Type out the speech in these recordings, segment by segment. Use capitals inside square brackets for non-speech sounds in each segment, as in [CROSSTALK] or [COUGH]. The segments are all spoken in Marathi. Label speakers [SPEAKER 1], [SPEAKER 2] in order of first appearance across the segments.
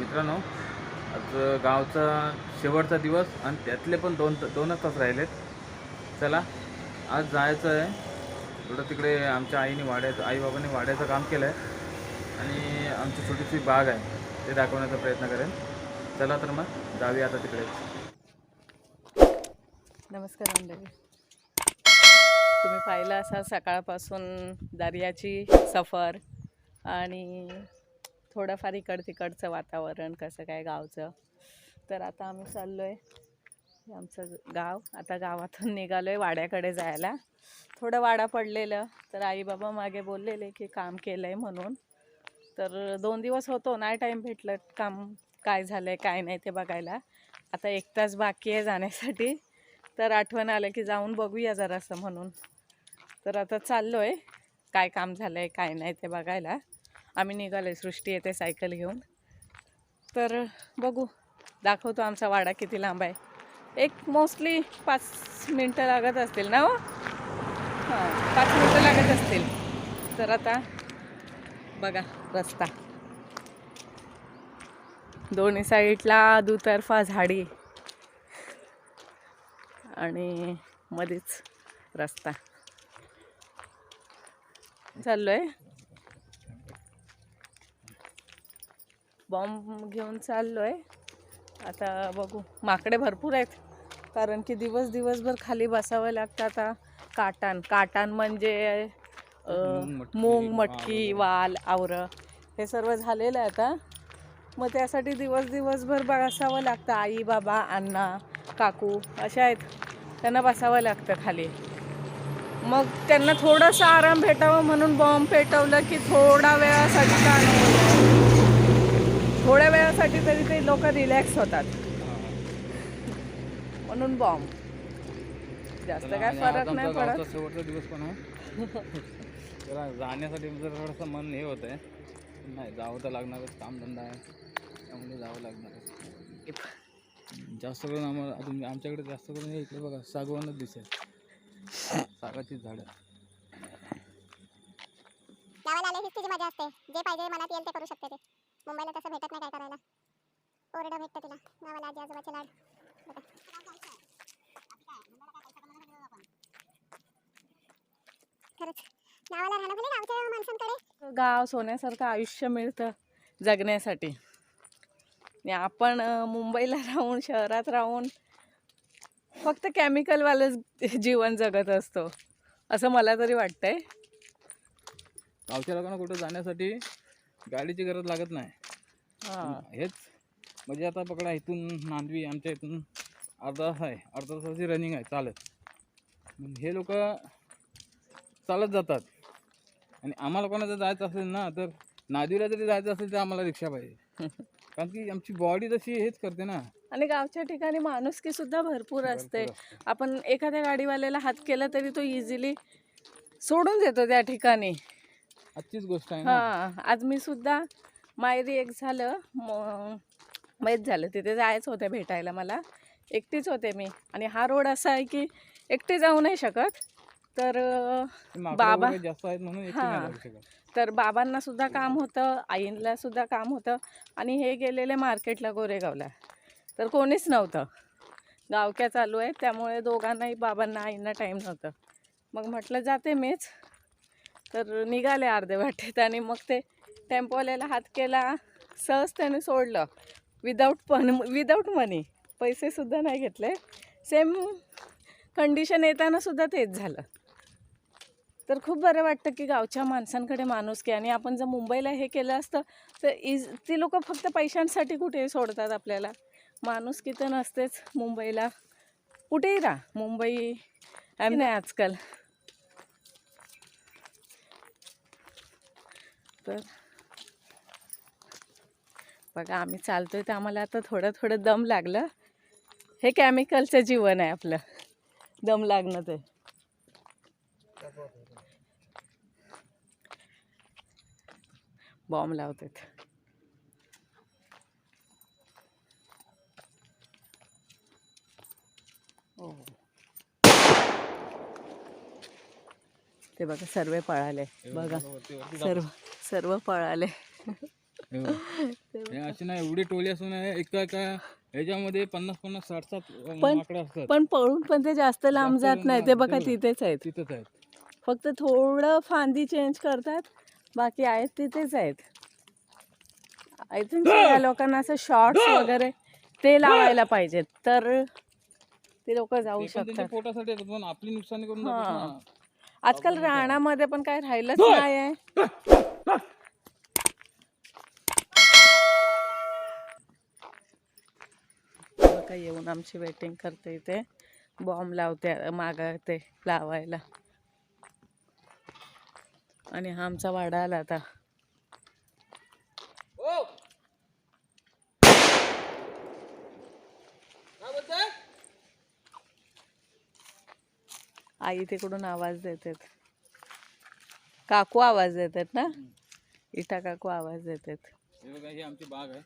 [SPEAKER 1] मित्रांनो आज गावचा शेवटचा दिवस आणि त्यातले पण दोन दोनच तास राहिलेत. चला आज जायचं आहे. थोडं तिकडे आमच्या आईने वाड्याचं आईबाबांनी वाड्याचं काम केलं आहे आणि आमची छोटीशी बाग आहे. ते दाखवण्याचा प्रयत्न करेन. चला तर मग जाऊया आता तिकडे.
[SPEAKER 2] नमस्कार मंडळी. तुम्ही पाहिलं असा सकाळपासून दर्याची सफर आणि थोडंफार इकड तिकडचं वातावरण कसं काय गावचं. तर आता आम्ही चाललो आहे आमचं गाव. आता गावातून निघालो आहे वाड्याकडे जायला. थोडं वाडा पडलेलं. तर आई बाबा मागे बोललेले की काम केलं आहे म्हणून. तर दोन दिवस होतो नाही टाईम भेटलं. काम काय झालं आहे काय नाही ते बघायला. आता एक तास बाकी आहे जाण्यासाठी. तर आठवण आलं की जाऊन बघूया जरासं म्हणून. तर आता चाललो आहे काय काम झालं आहे काय नाही ते बघायला. आम्ही निघालो आहे सृष्टी येते सायकल घेऊन. तर बघू दाखवतो आमचा वाडा किती लांब आहे. एक मोस्टली पाच मिनटं लागत असतील ना हो? हां पाच मिनटं लागत असतील. तर आता बघा रस्ता. दोन्ही साईडला दुतर्फा झाडी. आणि मध्येच रस्ता. चाललो आहे बॉम्ब घेऊन चाललो आहे आता बघू. माकडे भरपूर आहेत. कारण की दिवस दिवसभर खाली बसावं लागतं आता. काटान. काटान म्हणजे
[SPEAKER 1] मूग, मटकी, वाल.
[SPEAKER 2] आवरं. हे सर्व झालेलं आहे आता. मग त्यासाठी दिवस दिवसभर बसावं लागतं. आई बाबा अण्णा काकू अशा आहेत. त्यांना बसावं लागतं खाली. मग त्यांना थोडासा आराम भेटावं म्हणून बॉम्ब पेटवलं की थोडा वेळासाठी का नाही थोड्या वेळासाठी तरी ते लोक रिलॅक्स होतात. म्हणून बॉम्ब जास्त काय फरक नाही पडत.
[SPEAKER 1] शेवटचा दिवस पण आहे. [LAUGHS] जरा जाण्यासाठी जर थोडंसं मन हे होत आहे. नाही जावं तर लागणारच कामधंदा आहे. त्यामुळे जावं लागणार जास्त करून आम्हाला तुम्ही आमच्याकडे जास्त करून इकडे बघा सागवानच दिसेल. सागाची झाडं.
[SPEAKER 3] गावाला आले हीच तिची मजा असते. जे पाहिजे मनात येईल ते करू शकते ते. मुंबईला तसं भेटत नाही काय करायला. ओरडा भेटतं तिला. गावाला आजी आजोबाचे लाड. बघा. खरंच. गावाला राहणं म्हणजे गावच्या माणसांकडे.
[SPEAKER 2] गाव सोन्यासारखं आयुष्य मिळतं जगण्यासाठी. आणि आपण अं, मुंबईला राहून शहरात राहून फक्त केमिकलवालंच जीवन जगत असतो. असं मला तरी वाटतंय.
[SPEAKER 1] गावच्या लोकांना कुठं जाण्यासाठी गाडीची गरज लागत नाही.
[SPEAKER 2] हां.
[SPEAKER 1] हेच. म्हणजे आता पकडा इथून नांदवी आमच्या इथून अर्धा तास आहे. अर्धा तासाची रनिंग आहे चालत. हे लोक चालत जातात. आणि आम्हाला कोणा जर जायचं असेल ना तर नांदवीला जरी जायचं असेल तर आम्हाला रिक्षा पाहिजे. [LAUGHS] कारण की आमची बॉडी तशी हेच करते ना.
[SPEAKER 2] आणि गावच्या ठिकाणी माणुसकी सुद्धा भरपूर असते. आपण एखाद्या गाडीवाल्याला हात केला तरी तो इझिली सोडून देतो त्या ठिकाणी.
[SPEAKER 1] आजचीच गोष्ट आहे ना.
[SPEAKER 2] हां आज मी सुद्धा मायरी एक झालं म- माहीत झालं तिथे जायचं होतं भेटायला मला. एकटीच होते मी. आणि हा रोड असा आहे की एकटी जाऊ नाही शकत. तर अं,
[SPEAKER 1] ते माकडं
[SPEAKER 2] बाबा-
[SPEAKER 1] वगैरे जास्त आहेत म्हणून एकटी नाही
[SPEAKER 2] हां.
[SPEAKER 1] जाऊ शकत.
[SPEAKER 2] तर बाबांना सुद्धा काम होतं आईंला सुद्धा काम होतं. आणि हे गेलेले मार्केटला गोरेगावला. तर कोणीच नव्हतं. गावक्या चालू आहे त्यामुळे दोघांनाही बाबांना आईंना टाईम नव्हतं. मग म्हटलं जाते मीच. तर निघाले अर्धे वाटेत आणि मग ते टेम्पोवाल्याला हात केला. सहज त्याने सोडलं. विदाऊट पण विदाऊट मनी पैसेसुद्धा नाही घेतले. सेम कंडिशन येतानासुद्धा तेच झालं. तर खूप बरं वाटतं की गावच्या माणसांकडे माणुसकी आणि आपण जर मुंबईला हे केलं असतं तर इज ती लोक फक्त पैशांसाठी कुठेही सोडतात आपल्याला? माणुसकी तर नसतेच मुंबईला. कुठेही राहा. मुंबई आम्ही नाही आजकाल तर बघा आम्ही चालतोय तर आम्हाला आता थोडं थोडं दम लागलं. हे केमिकलचं जीवन आहे आपलं. दम लागणं ते. बॉम्ब लावतात. हो. ते बघा सर्व पळाले. बघा सर्व. सर्व पळाले.
[SPEAKER 1] अशी ना एवढी टोळी असून एका एका ह्याच्यामध्ये पन्नास पन्नास साठ साठ
[SPEAKER 2] पण-
[SPEAKER 1] माकडं असतात.
[SPEAKER 2] पण पळून पण ते जास्त लांब जात नाही ते
[SPEAKER 1] नाही.
[SPEAKER 2] बघा. तिथेच आहेत.
[SPEAKER 1] तिथंच आहेत.
[SPEAKER 2] फक्त थोडं फांदी चेंज करतात. बाकी आहेत तिथेच आहेत. आय थिंक या लोकांना असं शॉर्ट्स वगैरे ते लावायला पाहिजेत. तर ते लोक जाऊ शकतात.
[SPEAKER 1] पोटासाठी आपली नुकसानी करून.
[SPEAKER 2] आजकाल रानामध्ये पण काय राहिलंच नाही आहे बघा येऊन आमची वेटिंग करते इथे. बॉम्ब लावते मागते लावायला. आणि हा आमचा वाडा आला आता. आई तिकडून आवाज देतात. काकू आवाज देतात ना? इटा काकू आवाज देतात.
[SPEAKER 1] हे बघा ही आमची बाग आहे.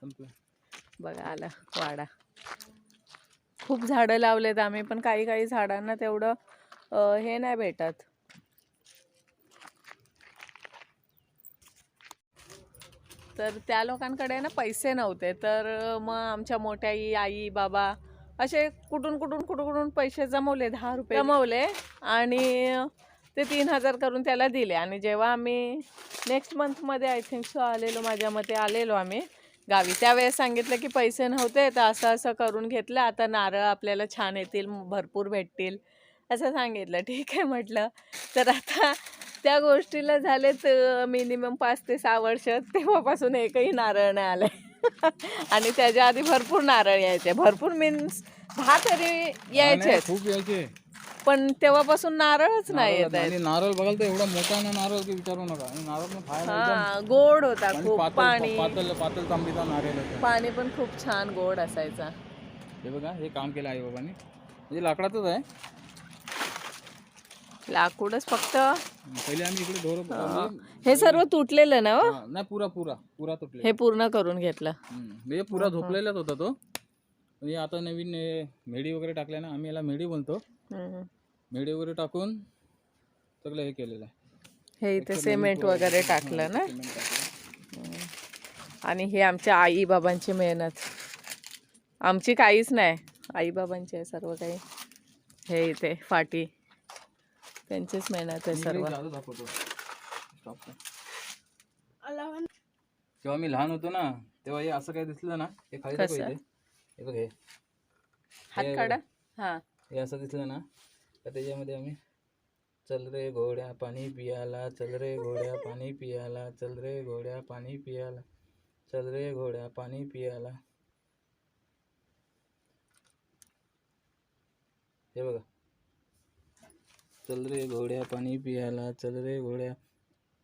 [SPEAKER 1] संपलं.
[SPEAKER 2] बघा आला वाडा. खूप झाडं लावलेत आम्ही पण काही काही झाडांना तेवढं अं, हे नाही भेटत. तर त्या लोकांकडे ना पैसे नव्हते तर मग आमच्या मोठ्या आई आई बाबा असे कुठून कुठून कुठून कुठून पैसे जमवले दहा रुपये. जमवले? आणि ते तीन हजार करून त्याला दिले. आणि जेव्हा आम्ही नेक्स्ट मंथमध्ये आय थिंक सो आलेलो माझ्या मते आलेलो आम्ही गावी त्यावेळेस सांगितलं की पैसे नव्हते तर असं असं करून घेतलं. आता नारळ आपल्याला छान येतील भरपूर भेटतील असं सांगितलं. ठीक आहे म्हटलं. तर आता त्या गोष्टीला झालेत मिनिमम पाच ते सहा वर्ष. तेव्हापासून एकही नारळ नाही आलं [LAUGHS] आणि त्याच्या आधी भरपूर नारळ यायचे. भरपूर मीन्स दहा तरी यायचे
[SPEAKER 1] खूप यायचे.
[SPEAKER 2] पण तेव्हापासून नारळच नाही येत
[SPEAKER 1] नारळ
[SPEAKER 2] आहेत.
[SPEAKER 1] आणि नारळ बघाल तर एवढा मोठा ना नारळ की विचारू नका. आणि नारळ पण खायला एकदम
[SPEAKER 2] हा गोड होता
[SPEAKER 1] आणि
[SPEAKER 2] खूप
[SPEAKER 1] पातळ
[SPEAKER 2] पाणी.
[SPEAKER 1] पातळ पातळ तांबीचा नारळ होता
[SPEAKER 2] पाणी पण खूप छान गोड असायचा.
[SPEAKER 1] हे बघा हे काम केलं आई बाबांनी म्हणजे लाकडाचंच आहे.
[SPEAKER 2] लाकूडच फक्त.
[SPEAKER 1] पहिले आम्ही इकडे ढोर
[SPEAKER 2] हे. सर्व तुटलेलं ना हो?
[SPEAKER 1] नाही पुरा पुरा पुरा तुटले.
[SPEAKER 2] हे पूर्ण करून घेतलं.
[SPEAKER 1] म्हणजे पुरा झोपलेलाच होता तो. म्हणजे आता नवीन हे मेडी वगैरे टाकल्या ना आम्ही याला मेडी बोलतो.
[SPEAKER 2] हम्म.
[SPEAKER 1] मेडी वगैरे टाकून सगळं हे केलेलं आहे.
[SPEAKER 2] हे इथे सिमेंट वगैरे टाकलं ना?
[SPEAKER 1] सिमेंट टाकलं.
[SPEAKER 2] आणि हे आमच्या आई बाबांची मेहनत. आमची काहीच नाही. आई बाबांची आहे सर्व काही. हे इथे फाटी. त्यांचीच मेहनत आहे सर्व.
[SPEAKER 1] इकडे जादू दाखवतो. Stop कर. जेव्हा मी लहान होतो ना तेव्हा हे असं काय दिसलं ना हे खाली दाखव
[SPEAKER 2] कसं?
[SPEAKER 1] इथे. हे बघ हे.
[SPEAKER 2] हात काढा. हा.
[SPEAKER 1] हे असं दिसलं ना तर त्याच्यामध्ये आम्ही चल रे घोड्या पाणी पियाला चल रे घोड्या पाणी पियाला चल रे घोड्या पाणी पियाला चल रे घोड्या पाणी पियाला. हे बघा. चल रे घोड्या पाणी पियाला चल रे घोड्या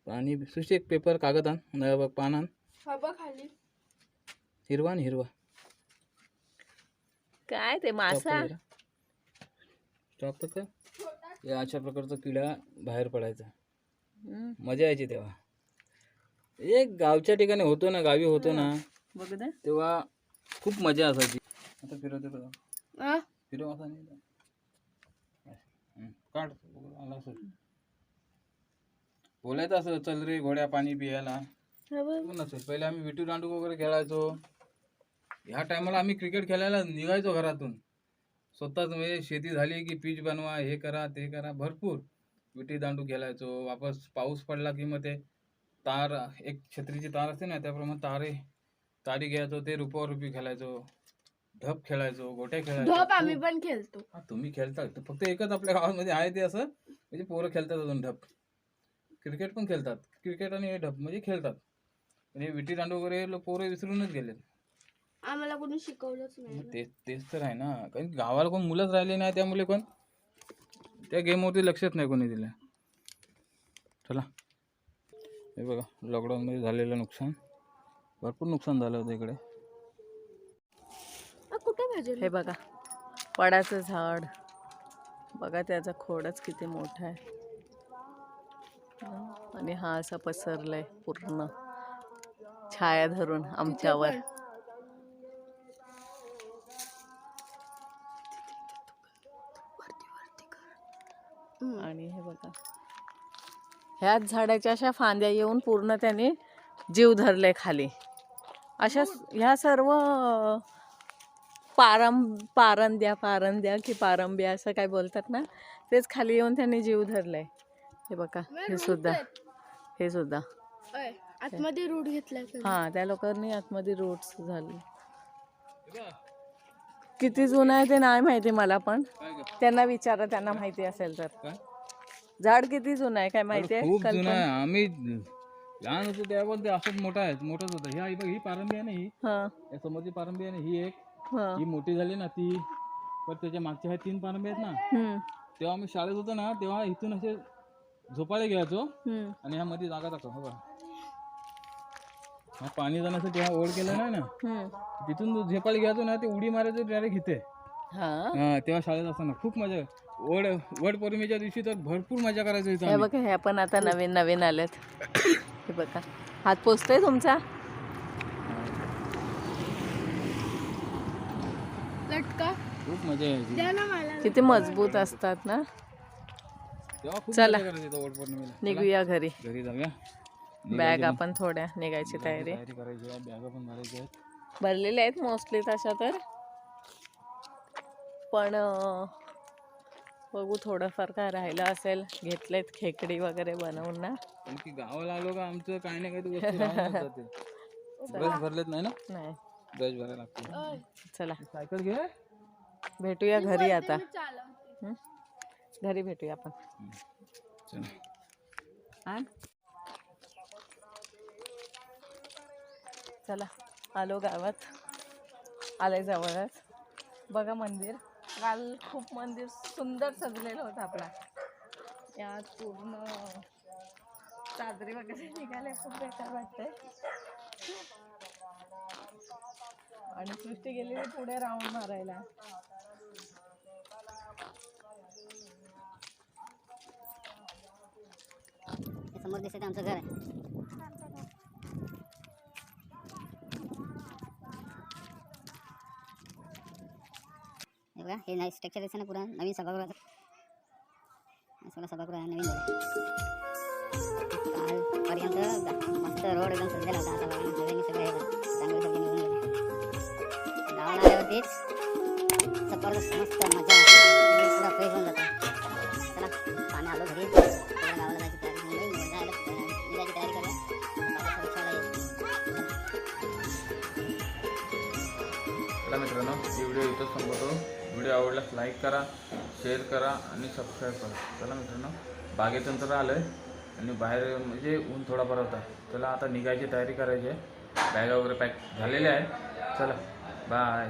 [SPEAKER 1] पाणी सुशी एक पेपर कागद आण न बघ पान आण. हिरवा आणि हिरवा.
[SPEAKER 2] काय ते मासा?
[SPEAKER 1] कर या अशा प्रकारचा किडा बाहेर पडायचा. मजा यायची तेव्हा. एक गावच्या ठिकाणी होतो ना गावी होतो ना
[SPEAKER 2] बघू दे.
[SPEAKER 1] तेव्हा खूप मजा असायची. आता फिरवते बघा फिरव असा नाही काढ. आला असं बोलायचं असं चल रे घोड्या पाणी पियाला. नसेल पहिले आम्ही विटू दांडू वगैरे खेळायचो. ह्या टायमाला आम्ही क्रिकेट खेळायला निघायचो घरातून. स्वतःच म्हणजे शेती झाली की पीच बनवा हे करा ते करा. भरपूर विटी दांडू खेळायचो वापस पाऊस पडला की मग ते तार एक छत्रीची तार असते ना त्याप्रमाणे तारे तारी घ्यायचो ते रुपा रुपी खेळायचो. धप खेळायचो गोट्या खेळायचो.
[SPEAKER 4] ढप आम्ही
[SPEAKER 1] खूप-
[SPEAKER 4] पण खेळतो.
[SPEAKER 1] हा, तुम्ही खेळता. तर फक्त एकच आपल्या गावामध्ये आहे ते असं म्हणजे पोरं खेळतात अजून ढप. क्रिकेट पण खेळतात. क्रिकेट आणि हे ढप म्हणजे खेळतात. हे विटी दांडू वगैरे लो- पोरं विसरूनच गेलेत.
[SPEAKER 4] आम्हाला कोणी शिकवलंच नाही
[SPEAKER 1] मग तेच तेच तर आहे ना. कारण गावाला कोण मुलंच राहिले नाही त्यामुळे कोण त्या गेमवरती लक्षच नाही कोणी दिलं. चला. हे बघा लॉकडाऊनमध्ये झालेलं नुकसान. भरपूर नुकसान झालं होतं इकडे.
[SPEAKER 4] आ, कुठे पाहिजे
[SPEAKER 2] हे बघा वडाचं झाड. बघा त्याचा खोडच किती मोठा आहे. हं, आणि हा असा पसरलाय पूर्ण. छाया धरून आमच्यावर. आणि हे बघा. ह्याच झाडाच्या अशा फांद्या येऊन पूर्ण त्याने जीव धरले खाली. अशा स- ह्या सर्व पारं पारंद्या पारंद्या की पारंब्या असं काय बोलतात ना तेच खाली येऊन त्यांनी जीव धरलाय. हे बघा हे सुद्धा. हे सुद्धा.
[SPEAKER 4] आतमध्ये रूट घेतलाय?
[SPEAKER 2] हां त्या लोकांनी आतमध्ये रोड्स झाले. किती जुनं आहे ते नाही माहिती मला पण? त्यांना विचारा त्यांना माहिती असेल तर? झाड किती जुनं आहे काय माहिती आहे?
[SPEAKER 1] खूप जुनं
[SPEAKER 2] कल्पना
[SPEAKER 1] आहे. आम्ही लहान होतो पण ते असंच मोठं आहे मोठंच होतं. ही आई बघ ही पारंबी आहे ना ही.
[SPEAKER 2] हां
[SPEAKER 1] या समोरची पारंबी आहे ना ही एक.
[SPEAKER 2] हां.
[SPEAKER 1] ही मोठी झाली ना ती. पण त्याच्या मागच्या ह्या तीन पारंबी आहेत ना. तेव्हा आम्ही शाळेत होतो ना तेव्हा इथून असे झोपाळे घ्यायचो. आणि ह्या मध्ये जागा टाकतो हो बघा हा पाणी जाण्यासाठी हा ओढ केलं नाही ना. तिथून जो झेपाळी घ्यायचो ना ते उडी मारायचं डायरेक्ट इथे.
[SPEAKER 2] हां?
[SPEAKER 1] हा तेव्हा शाळेत असताना खूप मजा. वड वड पौर्णिमेच्या दिवशी तर भरपूर मजा करायचो
[SPEAKER 2] हे
[SPEAKER 1] आम्ही.
[SPEAKER 2] बघा ह्या पण आता नवीन नवीन आल्यात हे बघा. हात पोचतोय तुमचा?
[SPEAKER 4] लटका.
[SPEAKER 1] खूप मजा यायची.
[SPEAKER 4] द्या ना मला.
[SPEAKER 2] किती मजबूत असतात ना?
[SPEAKER 1] तेव्हा खूप
[SPEAKER 2] चला.
[SPEAKER 1] मजा करायचो इथं वड पौर्णिमेला.
[SPEAKER 2] निघूया घरी.
[SPEAKER 1] घरी जाऊया.
[SPEAKER 2] बॅग आपण थोड्या निघायची तयारी.
[SPEAKER 1] तयारी करायची आहे बॅगा पण भरायच्या आहेत.
[SPEAKER 2] भरलेल्या आहेत मोस्टली तशा तर. पण बघू थोडंफार काय राहिलं असेल. घेतलेत खेकडी वगैरे बनवून ना.
[SPEAKER 1] पण की गावाला आलो का आमचं काही ना काही वस्तू राहूनच जाते. ब्रश भरलेत नाही ना?
[SPEAKER 2] नाही.
[SPEAKER 1] ब्रश भरायला लागते
[SPEAKER 2] चला.
[SPEAKER 1] सायकल घे.
[SPEAKER 2] भेटूया घरी आता. हं? घरी भेटूया आपण.
[SPEAKER 1] चला.
[SPEAKER 2] हा चला आलो गावात. आले जवळच. बघा मंदिर. काल खूप मंदिर सुंदर सजलेलं होतं आपला. यात पूर्ण चादरी वगैरे निघाले खूप बेकार वाटतंय. आणि सृष्टी गेलेली पुढे राऊंड मारायला.
[SPEAKER 3] समोर दिसत आमचं घर आहे. बघा. हे नाही स्ट्रक्चर दिसतं ना पुरा नवीन सभागृहाचं सगळं सभागृह नवीन झालं कालपर्यंत मस्त रोड एकदम सजलेला होता. आता बघा नवीन सगळे हे झालं. चांगलं सगळं निघून गेलं. गावाला आल्यावरतीच जबरदस्त मस्त मजा पुरा फ्रेश होऊन जातो. चला पाणी आलो घरी. गावाला जायची तयारी मुंबई निघायची तयारी करूया.
[SPEAKER 1] मित्रांनो ही व्हिडिओ इथं संपवतो. व्हिडिओ आवडल्यास लाईक करा शेअर करा आणि सबस्क्राईब करा. चला मित्रांनो बागेतून तर आलं आहे आणि बाहेर म्हणजे ऊन थोडाफार होता. चला आता निघायची तयारी करायची आहे. बॅगा वगैरे पॅक झालेल्या आहेत. चला बाय